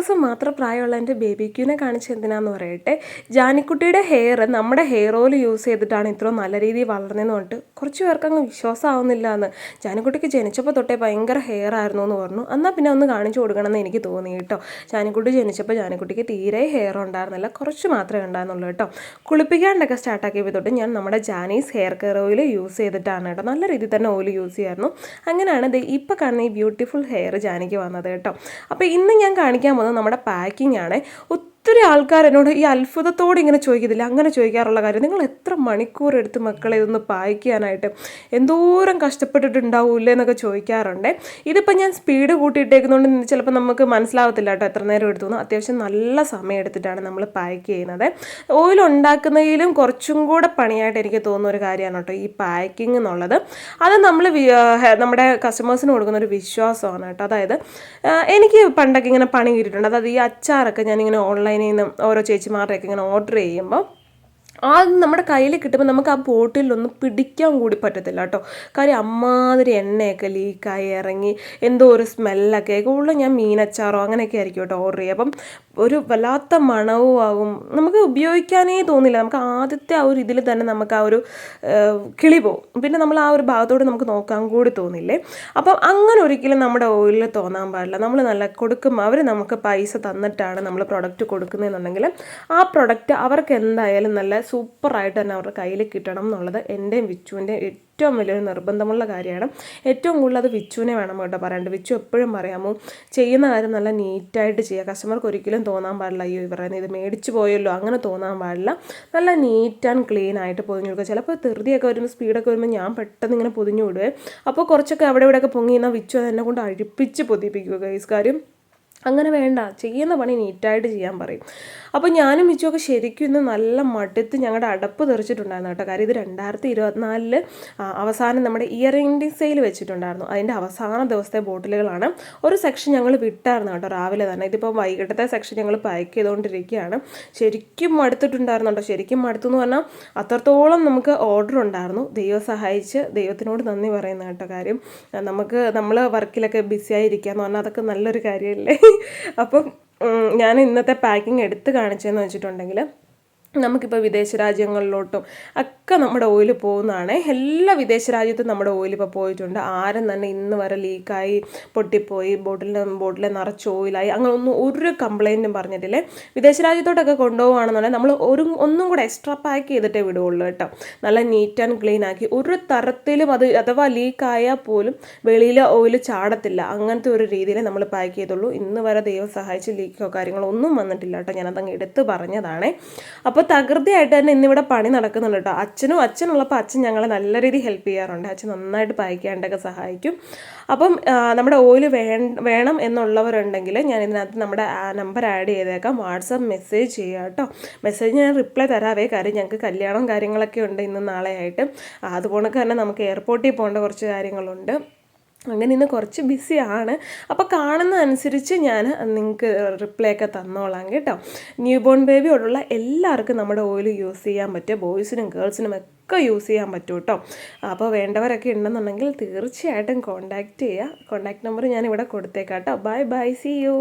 ദിവസം മാത്രം പ്രായമുള്ള എന്റെ ബേബിക്യൂനെ കാണിച്ച് എന്തിനാന്ന് പറയട്ടെ? ജാനിക്കുട്ടിയുടെ ഹെയർ നമ്മുടെ ഹെയർ ഓയിൽ യൂസ് ചെയ്തിട്ടാണ് ഇത്ര നല്ല രീതിയിൽ വളർന്നതെന്ന് പറഞ്ഞിട്ട് കുറച്ച് പേർക്ക് അങ്ങ് വിശ്വാസമാവുന്നില്ല എന്ന് ജാനിക്കുട്ടിക്ക് ജനിച്ചപ്പോൾ തൊട്ടേ ഭയങ്കര ഹെയർ ആയിരുന്നു എന്ന് പറഞ്ഞു. എന്നാൽ പിന്നെ ഒന്ന് കാണിച്ചു കൊടുക്കണമെന്ന് എനിക്ക് തോന്നി കേട്ടോ. ജാനിക്കുട്ടി ജനിച്ചപ്പോൾ ജാനിക്കുട്ടിക്ക് തീരെ ഹെയർ ഉണ്ടായിരുന്നില്ല. കുറച്ച് മാത്രമേ ഉണ്ടായിരുന്നുള്ളൂ കേട്ടോ. കുളിപ്പിക്കാണ്ടൊക്കെ സ്റ്റാർട്ടാക്കിയപ്പോൾ തൊട്ട് ഞാൻ നമ്മുടെ Janis hair care oil use ചെയ്തിട്ടാണ് കേട്ടോ. നല്ല രീതിയിൽ തന്നെ ഓയിൽ യൂസ് ചെയ്യായിരുന്നു. അങ്ങനെയാണ് ഇത് ഇപ്പോൾ കാണുന്ന ഈ ബ്യൂട്ടിഫുൾ ഹെയർ ജാനിക്ക് വന്നത് കേട്ടോ. അപ്പോൾ ഇന്ന് ഞാൻ കാണിക്കാൻ പോകുന്നത് നമ്മുടെ പാക്കിംഗ് ആണ് ഒത്തിരി ആൾക്കാർ എന്നോട് ഈ അത്ഭുതത്തോടെ ഇങ്ങനെ ചോദിക്കത്തില്ല. അങ്ങനെ ചോദിക്കാറുള്ള കാര്യം നിങ്ങൾ എത്ര മണിക്കൂർ എടുത്ത് മക്കളെ ഇതൊന്ന് പായിക്കാനായിട്ട്? എന്തോരം കഷ്ടപ്പെട്ടിട്ടുണ്ടാവില്ലേ? എന്നൊക്കെ ചോദിക്കാറുണ്ട്. ഇതിപ്പോൾ ഞാൻ സ്പീഡ് കൂട്ടിയിട്ടേക്കുന്നതുകൊണ്ട് ചിലപ്പോൾ നമുക്ക് മനസ്സിലാവത്തില്ല കേട്ടോ എത്ര നേരം എടുത്തു അത്യാവശ്യം നല്ല സമയം എടുത്തിട്ടാണ് നമ്മൾ പായ്ക്ക് ചെയ്യുന്നത്. ഓയിൽ ഉണ്ടാക്കുന്നതിലും കുറച്ചും കൂടെ പണിയായിട്ട് എനിക്ക് തോന്നുന്ന ഒരു കാര്യമാണ് കേട്ടോ ഈ പാക്കിംഗ് എന്നുള്ളത്. അത് നമ്മൾ നമ്മുടെ കസ്റ്റമേഴ്സിന് കൊടുക്കുന്ന ഒരു വിശ്വാസമാണ് കേട്ടോ. അതായത് എനിക്ക് പണ്ടൊക്കെ ഇങ്ങനെ പണി കിട്ടിയിട്ടുണ്ട്. അതായത് ഈ അച്ചാറൊക്കെ ഞാനിങ്ങനെ ഓൺലൈനിൽ നിന്നും ഓരോ ചേച്ചിമാരുടെയൊക്കെ ഇങ്ങനെ ഓർഡർ ചെയ്യുമ്പോൾ ആ നമ്മുടെ കയ്യിൽ കിട്ടുമ്പോൾ നമുക്ക് ആ ബോട്ടിലൊന്നും പിടിക്കാൻ കൂടി പറ്റത്തില്ല കേട്ടോ. കാര്യം അമ്മാതിരി എണ്ണയൊക്കെ ലീക്കായി ഇറങ്ങി എന്തോ ഒരു സ്മെല്ലൊക്കെ കൂടുതലും ഞാൻ മീനച്ചാറോ അങ്ങനെയൊക്കെ ആയിരിക്കും കേട്ടോ ഓർഡർ ചെയ്യുക. അപ്പം ഒരു വല്ലാത്ത മണവും ആകും നമുക്ക് ഉപയോഗിക്കാനേ തോന്നില്ല. നമുക്ക് ആദ്യത്തെ ആ ഒരു ഇതിൽ തന്നെ നമുക്ക് ആ ഒരു കിളി പോകും. പിന്നെ നമ്മൾ ആ ഒരു ഭാഗത്തോട് നമുക്ക് നോക്കാൻ കൂടി തോന്നില്ലേ? അപ്പം അങ്ങനെ ഒരിക്കലും നമ്മുടെ ഓയിലിൽ തോന്നാൻ പാടില്ല. നമ്മൾ നല്ല കൊടുക്കും. അവർ നമുക്ക് പൈസ തന്നിട്ടാണ് നമ്മൾ പ്രൊഡക്റ്റ് കൊടുക്കുന്നതെന്നുണ്ടെങ്കിൽ ആ പ്രൊഡക്റ്റ് അവർക്ക് എന്തായാലും നല്ല സൂപ്പറായിട്ട് തന്നെ അവരുടെ കയ്യിൽ കിട്ടണം എന്നുള്ളത് എന്റെയും വിച്ചുവിന്റെയും ഏറ്റവും വലിയൊരു നിർബന്ധമുള്ള കാര്യമാണ്. ഏറ്റവും കൂടുതൽ അത് വിച്ചുവിനെ വേണം കേട്ടോ പറയാണ്ട്. വിച്ചു എപ്പോഴും പറയാമോ ചെയ്യുന്ന കാര്യം നല്ല നീറ്റായിട്ട് ചെയ്യുക. കസ്റ്റമർക്ക് ഒരിക്കലും തോന്നാൻ പാടില്ല അയ്യോ ഇവരുടെ ഇത് മേടിച്ചു പോയല്ലോ അങ്ങനെ തോന്നാൻ പാടില്ല. നല്ല നീറ്റ് ആൻഡ് ക്ലീൻ ആയിട്ട് പൊതിഞ്ഞു കൊടുക്കുക. ചിലപ്പോൾ ധൃതിയൊക്കെ വരുമ്പോൾ സ്പീഡൊക്കെ വരുമ്പോൾ ഞാൻ പെട്ടെന്ന് ഇങ്ങനെ പൊതിഞ്ഞു വിടുവേ. അപ്പോൾ കുറച്ചൊക്കെ അവിടെ ഇവിടെയൊക്കെ പൊങ്ങി എന്നാൽ വിച്ചു അത് എന്നെ കൊണ്ട് അഴിപ്പിച്ച് പൊതിപ്പിക്കുക ഗൈസ് കാര്യം അങ്ങനെ വേണ്ട ചെയ്യുന്ന പണി നീറ്റായിട്ട് ചെയ്യാൻ പറയും. അപ്പോൾ ഞാനും മിച്ചുമൊക്കെ ശരിക്കും ഇന്ന് നല്ല മടുത്ത് ഞങ്ങളുടെ അടപ്പ് തെറിച്ചിട്ടുണ്ടായിരുന്നു കേട്ടോ. കാര്യം ഇത് രണ്ടായിരത്തി ഇരുപത്തിനാലിൽ അവസാനം നമ്മുടെ ഇയർ എൻഡിങ് സെയിൽ വെച്ചിട്ടുണ്ടായിരുന്നു. അതിന്റെ അവസാന ദിവസത്തെ ബോട്ടിലുകളാണ് ഒരു സെക്ഷൻ ഞങ്ങൾ വിട്ടായിരുന്നു കേട്ടോ രാവിലെ തന്നെ. ഇതിപ്പോൾ വൈകിട്ടത്തെ സെക്ഷൻ ഞങ്ങൾ പാക്ക് ചെയ്തുകൊണ്ടിരിക്കുകയാണ് ശരിക്കും മടുത്തിട്ടുണ്ടായിരുന്നു കേട്ടോ. ശരിക്കും മടുത്തു എന്ന് പറഞ്ഞാൽ അത്രത്തോളം നമുക്ക് ഓർഡർ ഉണ്ടായിരുന്നു. ദൈവം സഹായിച്ച് ദൈവത്തിനോട് നന്ദി പറയുന്ന കേട്ടോ കാര്യം. നമുക്ക് നമ്മൾ വർക്കിലൊക്കെ ബിസി ആയിരിക്കുക എന്ന് പറഞ്ഞാൽ അതൊക്കെ നല്ലൊരു കാര്യമല്ലേ അപ്പം ഞാൻ ഇന്നത്തെ പാക്കിംഗ് എടുത്ത് കാണിച്ചതെന്ന് വെച്ചിട്ടുണ്ടെങ്കിൽ നമുക്കിപ്പോൾ വിദേശ രാജ്യങ്ങളിലോട്ടും ഒക്കെ നമ്മുടെ ഓയിൽ പോകുന്നതാണ്. എല്ലാ വിദേശ രാജ്യത്തും നമ്മുടെ ഓയിൽ ഇപ്പോൾ പോയിട്ടുണ്ട്. ആരും തന്നെ ഇന്ന് വരെ ലീക്കായി പൊട്ടിപ്പോയി ബോട്ടിൽ ബോട്ടിൽ നിറച്ച് ഓയിലായി അങ്ങനെ ഒന്നും ഒരു കംപ്ലൈന്റും പറഞ്ഞിട്ടില്ലേ. വിദേശ രാജ്യത്തോട്ടൊക്കെ കൊണ്ടുപോകുകയാണെന്നുണ്ടെങ്കിൽ നമ്മൾ ഒരു ഒന്നും കൂടെ എക്സ്ട്രാ പാക്ക് ചെയ്തിട്ടേ വിടുകയുള്ളൂ കേട്ടോ. നല്ല നീറ്റ് ആൻഡ് ക്ലീൻ ആക്കി. ഒരു തരത്തിലും അത് അഥവാ ലീക്കായാൽ പോലും വെളിയിൽ ഓയിൽ ചാടത്തില്ല. അങ്ങനത്തെ ഒരു രീതിയിൽ നമ്മൾ പാക്ക് ചെയ്തുള്ളൂ. ഇന്ന് വരെ ദൈവം സഹായിച്ച് ലീക്കോ കാര്യങ്ങളോ ഒന്നും വന്നിട്ടില്ല കേട്ടോ. ഞാനതങ്ങ് എടുത്ത് പറഞ്ഞതാണേ. അപ്പോൾ തകൃതിയായിട്ട് തന്നെ ഇന്നിവിടെ പണി നടക്കുന്നുണ്ട് കേട്ടോ. അച്ഛനും അച്ഛനുള്ളപ്പോൾ അച്ഛൻ ഞങ്ങളെ നല്ല രീതിയിൽ ഹെൽപ്പ് ചെയ്യാറുണ്ട്. അച്ഛൻ നന്നായിട്ട് പായ്ക്കാണ്ടൊക്കെ സഹായിക്കും. അപ്പം നമ്മുടെ ഓയിൽ വേണം എന്നുള്ളവരുണ്ടെങ്കിൽ ഞാൻ ഇതിനകത്ത് നമ്മുടെ നമ്പർ ആഡ് ചെയ്തേക്കാം. വാട്സപ്പ് മെസ്സേജ് ചെയ്യുക കേട്ടോ. മെസ്സേജ് ഞാൻ റിപ്ലൈ തരാവേ കാര്യം ഞങ്ങൾക്ക് കല്യാണം കാര്യങ്ങളൊക്കെ ഉണ്ട് ഇന്ന് നാളെ ആയിട്ട് അതുപോലെ തന്നെ നമുക്ക് എയർപോർട്ടിൽ പോകേണ്ട കുറച്ച് കാര്യങ്ങളുണ്ട്. അങ്ങനെ ഇന്ന് കുറച്ച് ബിസിയാണ് അപ്പോൾ കാണുന്ന അനുസരിച്ച് ഞാൻ നിങ്ങൾക്ക് റിപ്ലൈ ഒക്കെ തന്നോളാം കേട്ടോ. ന്യൂ ബോൺ ബേബിയോടുള്ള എല്ലാവർക്കും നമ്മുടെ ഓയിൽ യൂസ് ചെയ്യാൻ പറ്റും. ബോയ്സിനും ഗേൾസിനും ഒക്കെ യൂസ് ചെയ്യാൻ പറ്റും കേട്ടോ. അപ്പോൾ വേണ്ടവരൊക്കെ ഉണ്ടെന്നുണ്ടെങ്കിൽ തീർച്ചയായിട്ടും കോൺടാക്റ്റ് ചെയ്യുക കോൺടാക്ട് നമ്പർ ഞാൻ ഇവിടെ കൊടുത്തേക്കാം കേട്ടോ. Bye bye C U